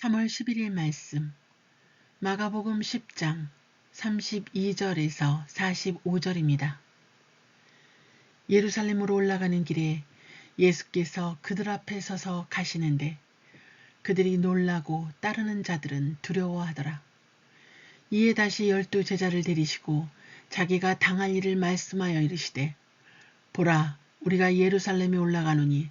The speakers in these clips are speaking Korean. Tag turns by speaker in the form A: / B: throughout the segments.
A: 3월 11일 말씀 마가복음 10장 32절에서 45절입니다. 예루살렘으로 올라가는 길에 예수께서 그들 앞에 서서 가시는데 그들이 놀라고 따르는 자들은 두려워하더라. 이에 다시 열두 제자를 데리시고 자기가 당할 일을 말씀하여 이르시되 보라 우리가 예루살렘에 올라가노니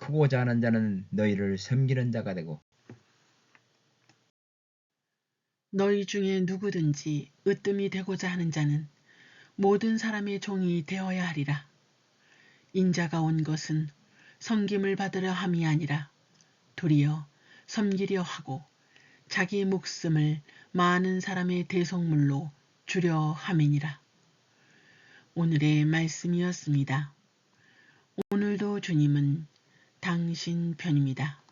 B: 크고자 하는 자는 너희를 섬기는 자가 되고
A: 너희 중에 누구든지 으뜸이 되고자 하는 자는 모든 사람의 종이 되어야 하리라. 인자가 온 것은 섬김을 받으려 함이 아니라 도리어 섬기려 하고 자기 목숨을 많은 사람의 대속물로 주려 함이니라. 오늘의 말씀이었습니다. 오늘도 주님은 당신 편입니다.